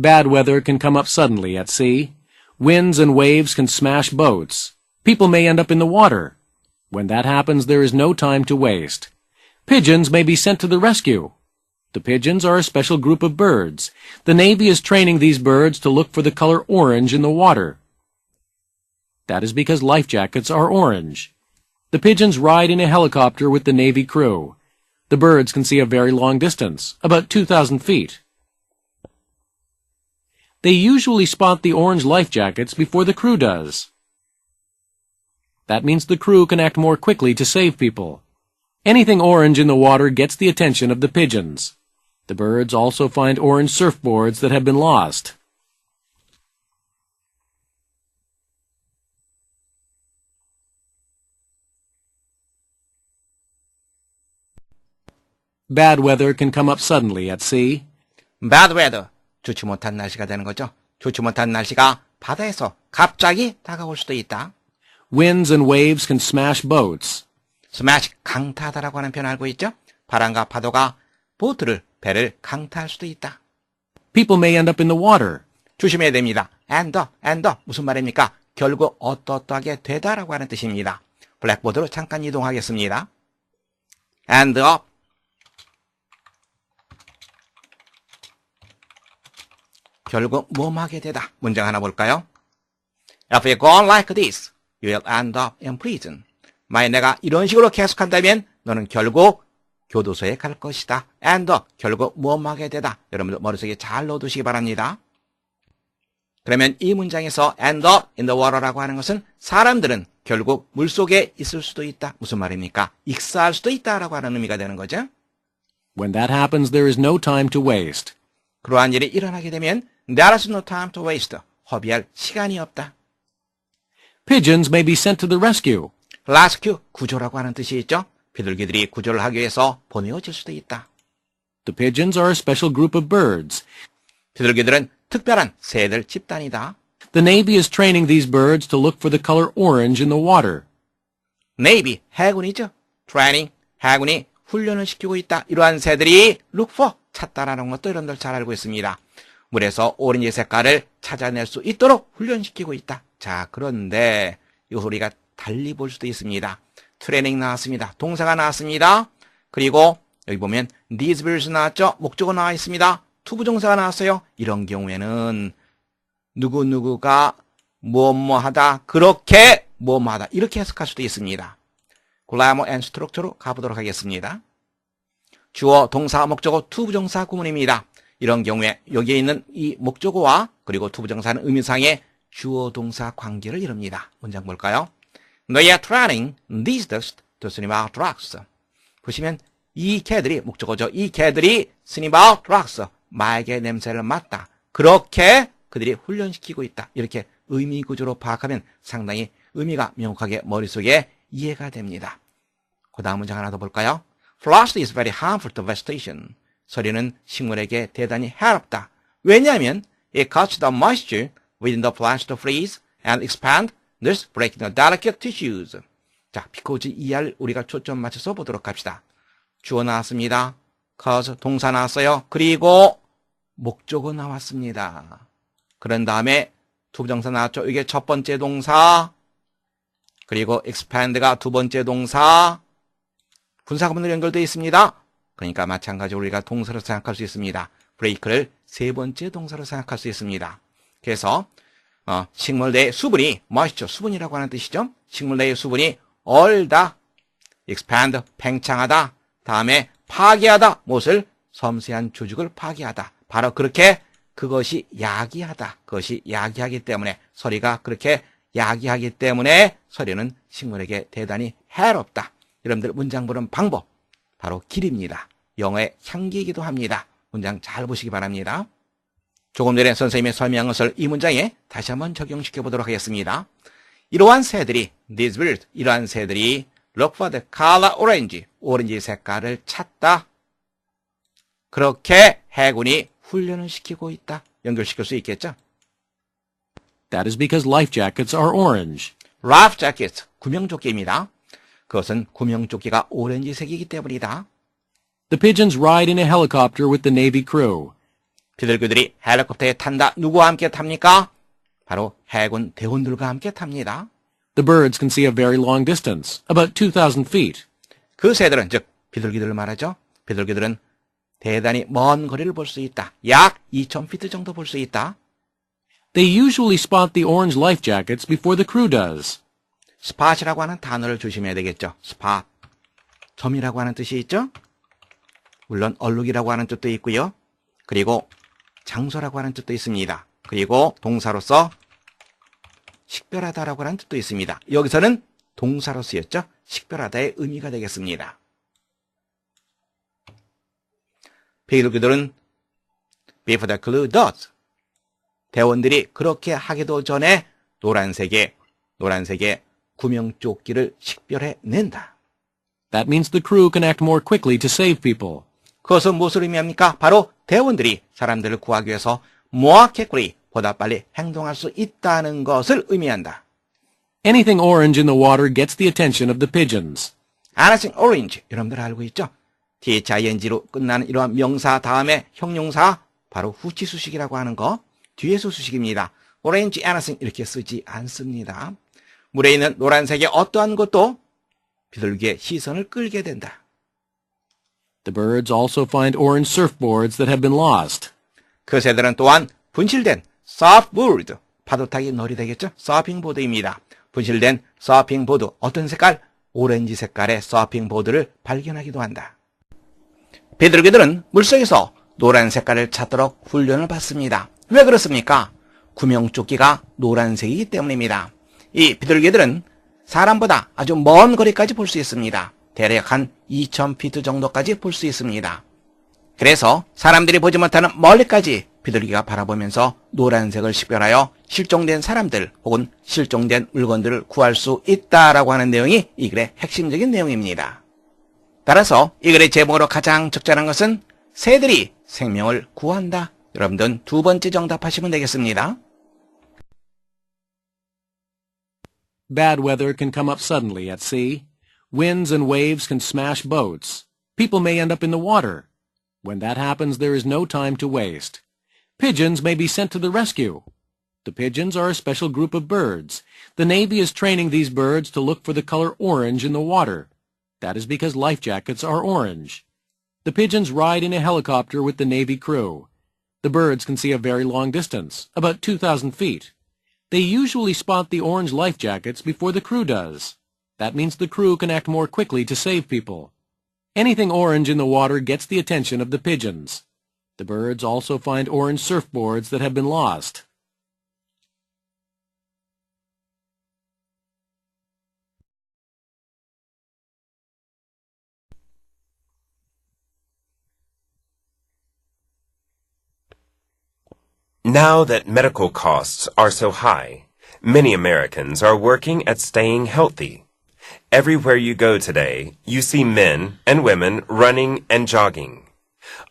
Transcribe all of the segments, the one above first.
Bad weather can come up suddenly at sea. Winds and waves can smash boats. People may end up in the water. When that happens, there is no time to waste. Pigeons may be sent to the rescue. The pigeons are a special group of birds. The Navy is training these birds to look for the color orange in the water. That is because life jackets are orange. The pigeons ride in a helicopter with the Navy crew. The birds can see a very long distance, about 2,000 feet. They usually spot the orange life jackets before the crew does. That means the crew can act more quickly to save people. Anything orange in the water gets the attention of the pigeons. The birds also find orange surfboards that have been lost. Bad weather can come up suddenly at sea. bad weather. 좋지 못한 날씨가 되는 거죠. 좋지 못한 날씨가 바다에서 갑자기 다가올 수도 있다. Winds and waves can smash boats. smash 강타하다라고 하는 표현 알고 있죠? 바람과 파도가 보트를 배를 강타할 수도 있다. People may end up in the water. 조심해야 됩니다. and the, and the 무슨 말입니까? 결국 어떠어떠하게 되다라고 하는 뜻입니다. 블랙보드로 잠깐 이동하겠습니다. and up 결국 뭐하게 되다. 문장 하나 볼까요? If you go on like this, you will end up in prison. 만약 내가 이런 식으로 계속한다면 너는 결국 교도소에 갈 것이다. and 결국 무엄하게 되다. 여러분들 머릿속에 잘 넣어두시기 바랍니다. 그러면 이 문장에서 end up in the water라고 하는 것은 사람들은 결국 물속에 있을 수도 있다. 무슨 말입니까? 익사할 수도 있다라고 하는 의미가 되는 거죠. When that happens, there is no time to waste. 그러한 일이 일어나게 되면 there is no time to waste. 허비할 시간이 없다. Pigeons may be sent to the rescue. rescue, 구조라고 하는 뜻이 있죠. 비둘기들이 구조를 하기 위해서 보내어질 수도 있다. The pigeons are a special group of birds. 비둘기들은 특별한 새들 집단이다. The Navy is training these birds to look for the color orange in the water. Navy, 해군이죠. training, 해군이 훈련을 시키고 있다. 이러한 새들이 look for, 찾다라는 것도 여러분들 잘 알고 있습니다. 물에서 오렌지 색깔을 찾아낼 수 있도록 훈련시키고 있다. 자, 그런데 이거 우리가 달리 볼 수도 있습니다. 트레이닝 나왔습니다. 동사가 나왔습니다. 그리고 여기 보면 these birds 나왔죠. 목적어 나와 있습니다. 투부정사가 나왔어요. 이런 경우에는 누구누구가 뭐뭐하다 그렇게 뭐뭐하다 이렇게 해석할 수도 있습니다. 글라머 앤 스트럭처로 가보도록 하겠습니다. 주어, 동사, 목적어, 투부정사 구문입니다. 이런 경우에 여기에 있는 이 목적어와 그리고 투부정사는 의미상의 주어, 동사 관계를 이룹니다. 문장 볼까요? They are training these dogs to sniff out drugs. 보시면 이 개들이 목적어죠. 이 개들이 sniff out drugs. 마약의 냄새를 맡다. 그렇게 그들이 훈련시키고 있다. 이렇게 의미 구조로 파악하면 상당히 의미가 명확하게 머릿속에 이해가 됩니다. 그 다음 문장 하나 더 볼까요? Frost is very harmful to vegetation. 서리는 식물에게 대단히 해롭다. 왜냐하면 it causes the moisture within the plants to freeze and expand, thus breaking the delicate tissues. 자, because ER 우리가 초점 맞춰서 보도록 합시다. 주어 나왔습니다. cause 동사 나왔어요. 그리고 목적어 나왔습니다. 그런 다음에 투부정사 나왔죠. 이게 첫 번째 동사. 그리고 expand가 두 번째 동사. 분사 구문으로 연결되어 있습니다. 그러니까 마찬가지로 우리가 동사로 생각할 수 있습니다. break를 세 번째 동사로 생각할 수 있습니다. 그래서 어, 식물 내의 수분이 moisture, 수분이라고 하는 뜻이죠. 식물 내의 수분이 얼다, expand, 팽창하다, 다음에 파괴하다, 무엇을 섬세한 조직을 파괴하다. 바로 그렇게 그것이 야기하다. 그것이 야기하기 때문에 서리가 그렇게 야기하기 때문에 서리는 식물에게 대단히 해롭다. 여러분들 문장 보는 방법 바로 길입니다. 영어의 향기이기도 합니다. 문장 잘 보시기 바랍니다. 조금 전에 선생님이 설명한 것을 이 문장에 다시 한번 적용시켜 보도록 하겠습니다. 이러한 새들이 these birds 이러한 새들이 look for the color orange 오렌지 색깔을 찾다. 그렇게 해군이 훈련을 시키고 있다. 연결시킬 수 있겠죠? That is because life jackets are orange. 라이프 자켓 구명조끼입니다. 그것은 구명조끼가 오렌지색이기 때문이다. The pigeons ride in a helicopter with the Navy crew. 비둘기들이 헬리콥터에 탄다. 누구와 함께 탑니까? 바로 해군 대원들과 함께 탑니다. The birds can see a very long distance, about 2,000 feet. 그 새들은 즉 비둘기들을 말하죠. 비둘기들은 대단히 먼 거리를 볼 수 있다. 약 2,000피트 정도 볼 수 있다. They usually spot the orange life jackets before the crew does. 스팟이라고 하는 단어를 조심해야 되겠죠. 스팟. 점이라고 하는 뜻이 있죠. 물론 얼룩이라고 하는 뜻도 있고요. 그리고 장소라고 하는 뜻도 있습니다. 그리고 동사로서 식별하다라고 하는 뜻도 있습니다. 여기서는 동사로 쓰였죠. 식별하다의 의미가 되겠습니다. 비둘기들은 before the clue does. 대원들이 그렇게 하기도 전에 노란색의 노란색의 구명조끼를 식별해 낸다. That means the crew can act more quickly to save people. 그것은 무엇을 의미합니까? 바로 대원들이 사람들을 구하기 위해서 quickly, 보다 빨리 행동할 수 있다는 것을 의미한다. Anything orange in the water gets the attention of the pigeons. anything orange, 여러분들 알고 있죠? thing로 끝나는 이러한 명사 다음에 형용사, 바로 후치 수식이라고 하는 거, 뒤에서 수식입니다. orange anything 이렇게 쓰지 않습니다. 물에 있는 노란색의 어떠한 것도 비둘기의 시선을 끌게 된다. The birds also find orange surfboards that have been lost. 그 새들은 또한 분실된 서프보드, 파도 타기 놀이 되겠죠? 서핑 보드입니다. 분실된 서핑 보드, 어떤 색깔? 오렌지 색깔의 서핑 보드를 발견하기도 한다. 비둘기들은 물속에서 노란 색깔을 찾도록 훈련을 받습니다. 왜 그렇습니까? 구명조끼가 노란색이기 때문입니다. 이 비둘기들은 사람보다 아주 먼 거리까지 볼 수 있습니다. 대략 한 2000피트 정도까지 볼 수 있습니다. 그래서 사람들이 보지 못하는 멀리까지 비둘기가 바라보면서 노란색을 식별하여 실종된 사람들 혹은 실종된 물건들을 구할 수 있다라고 하는 내용이 이 글의 핵심적인 내용입니다. 따라서 이 글의 제목으로 가장 적절한 것은 새들이 생명을 구한다. 여러분들은 두 번째 정답하시면 되겠습니다. Bad weather can come up suddenly at sea. Winds and waves can smash boats. People may end up in the water. When that happens, there is no time to waste. Pigeons may be sent to the rescue. The pigeons are a special group of birds. The Navy is training these birds to look for the color orange in the water. That is because life jackets are orange. The pigeons ride in a helicopter with the Navy crew. The birds can see a very long distance, about 2,000 feet. They usually spot the orange life jackets before the crew does. That means the crew can act more quickly to save people. Anything orange in the water gets the attention of the pigeons. The birds also find orange surfboards that have been lost. Now that medical costs are so high, many Americans are working at staying healthy. Everywhere you go today, you see men and women running and jogging.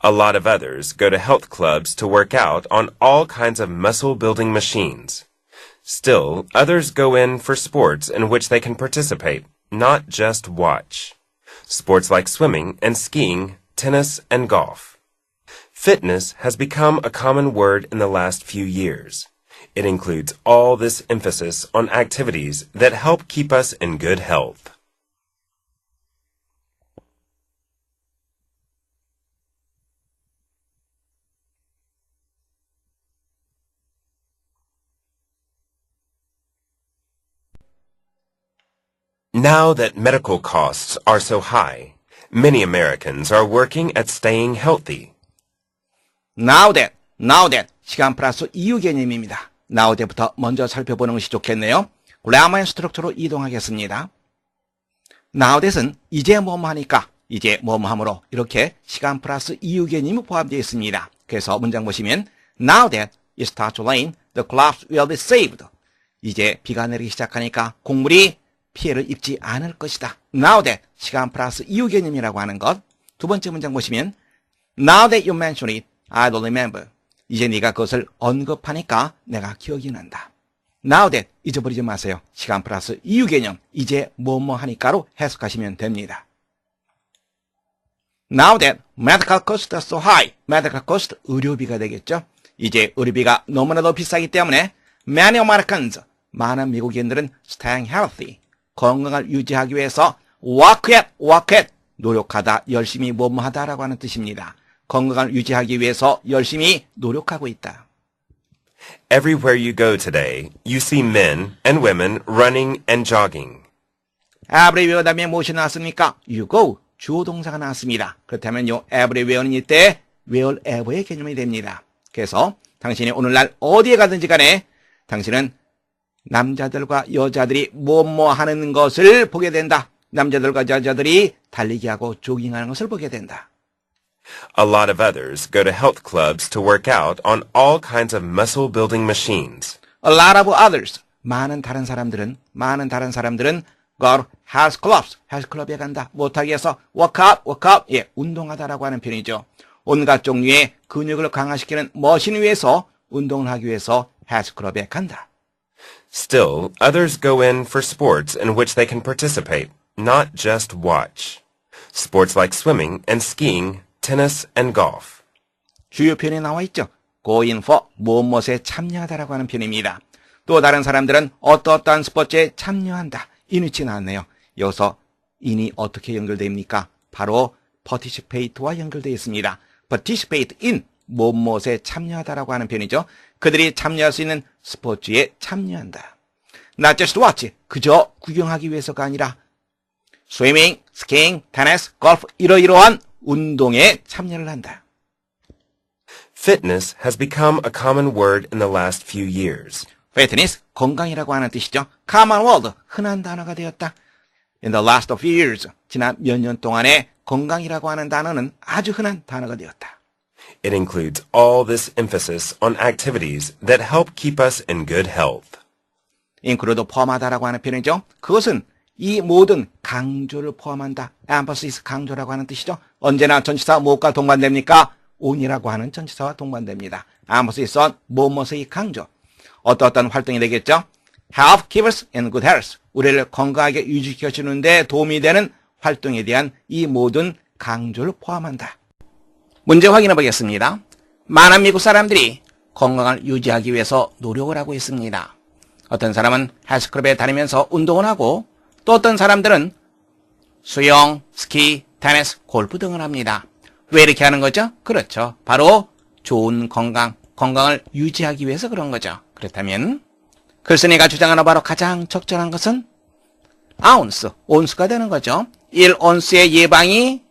A lot of others go to health clubs to work out on all kinds of muscle building machines. Still, others go in for sports in which they can participate, not just watch. Sports like swimming and skiing, tennis and golf. Fitness has become a common word in the last few years. It includes all this emphasis on activities that help keep us in good health. Now that medical costs are so high, many Americans are working at staying healthy. Now that, now that 시간 플러스 이유 개념입니다. That부터 먼저 살펴보는 것이 좋겠네요. 그라마의 스트럭처로 이동하겠습니다. That은 이제 뭐뭐 하니까 이제 뭐뭐 함으로 이렇게 시간 플러스 이유 개념이 포함되어 있습니다. 그래서 문장 보시면 Now that it starts to rain, the crops will be saved. 이제 비가 내리기 시작하니까 곡물이 피해를 입지 않을 것이다. Now that 시간 플러스 이유 개념이라고 하는 것. 두 번째 문장 보시면 Now that you mention it, I don't remember. 이제 네가 그것을 언급하니까 내가 기억이 난다. Now that 잊어버리지 마세요. 시간 플러스 이유 개념 이제 뭐뭐 하니까로 해석하시면 됩니다. Now that medical costs so high, medical cost 의료비가 되겠죠. 이제 의료비가 너무나도 비싸기 때문에 many Americans, 많은 미국인들은 staying healthy, 건강을 유지하기 위해서 work at, work at, 노력하다, 열심히 뭐뭐하다라고 하는 뜻입니다. 건강을 유지하기 위해서 열심히 노력하고 있다. Everywhere you go today, you see men and women running and jogging. everywhere 다음에 무엇이 나왔습니까? you go, 주어 동사가 나왔습니다. 그렇다면요, everywhere는 이때 wherever의 개념이 됩니다. 그래서 당신이 오늘날 어디에 가든지 간에 당신은 남자들과 여자들이 뭐뭐 하는 것을 보게 된다. 남자들과 여자들이 달리기 하고 조깅하는 것을 보게 된다. A lot of others go to health clubs to work out on all kinds of muscle building machines. A lot of others. 많은 다른 사람들은, 많은 다른 사람들은 go to health clubs. 헬스 클럽에 간다. 못하기 위해서 work out, work out. 예, 운동하다라고 하는 표현이죠. 온갖 종류의 근육을 강화시키는 머신 위에서 운동을 하기 위해서 헬스 클럽에 간다. Still, others go in for sports in which they can participate, not just watch. Sports like swimming and skiing, tennis and golf. 주요 표현에 나와 있죠. go in for 무엇무엇에 참여하다라고 하는 표현입니다. 또 다른 사람들은 어떠어떠한 스포츠에 참여한다. 이누치 나왔네요. 여기서 인이 어떻게 연결됩니까? 바로 participate와 연결되어 있습니다. participate in 무엇무엇에 참여하다라고 하는 표현이죠. 그들이 참여할 수 있는 스포츠에 참여한다. not just watch, 그저 구경하기 위해서가 아니라 swimming, skiing, tennis, golf 이러이러한 운동에 참여를 한다. Fitness has become a common word in the last few years. fitness, 건강이라고 하는 뜻이죠. common word, 흔한 단어가 되었다. In the last few years, 지난 몇 년 동안에 건강이라고 하는 단어는 아주 흔한 단어가 되었다. It includes all this emphasis on activities that help keep us in good health. include 포함하다라고 하는 표현이죠. 그것은 이 모든 강조를 포함한다. emphasis 강조라고 하는 뜻이죠. 언제나 전치사 무엇과 동반됩니까? on이라고 하는 전치사와 동반됩니다. emphasis on 무엇의 강조. 어떠어떤 활동이 되겠죠? help keep us in good health. 우리를 건강하게 유지시켜 주는데 도움이 되는 활동에 대한 이 모든 강조를 포함한다. 문제 확인해 보겠습니다. 많은 미국 사람들이 건강을 유지하기 위해서 노력을 하고 있습니다. 어떤 사람은 헬스클럽에 다니면서 운동을 하고 또 어떤 사람들은 수영, 스키, 테니스, 골프 등을 합니다. 왜 이렇게 하는 거죠? 그렇죠. 바로 좋은 건강, 건강을 유지하기 위해서 그런 거죠. 그렇다면 글쓴이가 주장하는 바로 가장 적절한 것은 아운스, 온수가 되는 거죠. 1온스의 예방이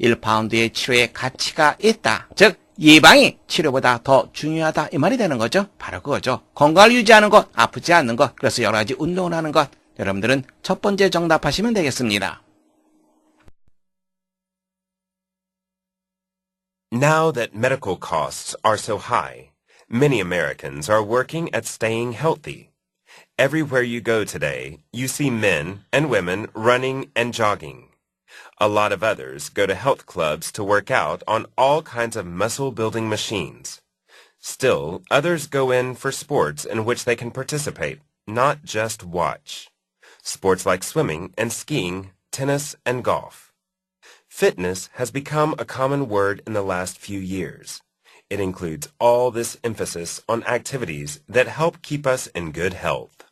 1파운드의 치료에 가치가 있다. 즉 예방이 치료보다 더 중요하다 이 말이 되는 거죠. 바로 그거죠. 건강을 유지하는 것, 아프지 않는 것, 그래서 여러 가지 운동을 하는 것. 여러분들은 첫 번째 정답하시면 되겠습니다. Now that medical costs are so high, many Americans are working at staying healthy. Everywhere you go today, you see men and women running and jogging. A lot of others go to health clubs to work out on all kinds of muscle building machines. Still, others go in for sports in which they can participate, not just watch. Sports like swimming and skiing, tennis and golf. Fitness has become a common word in the last few years. It includes all this emphasis on activities that help keep us in good health.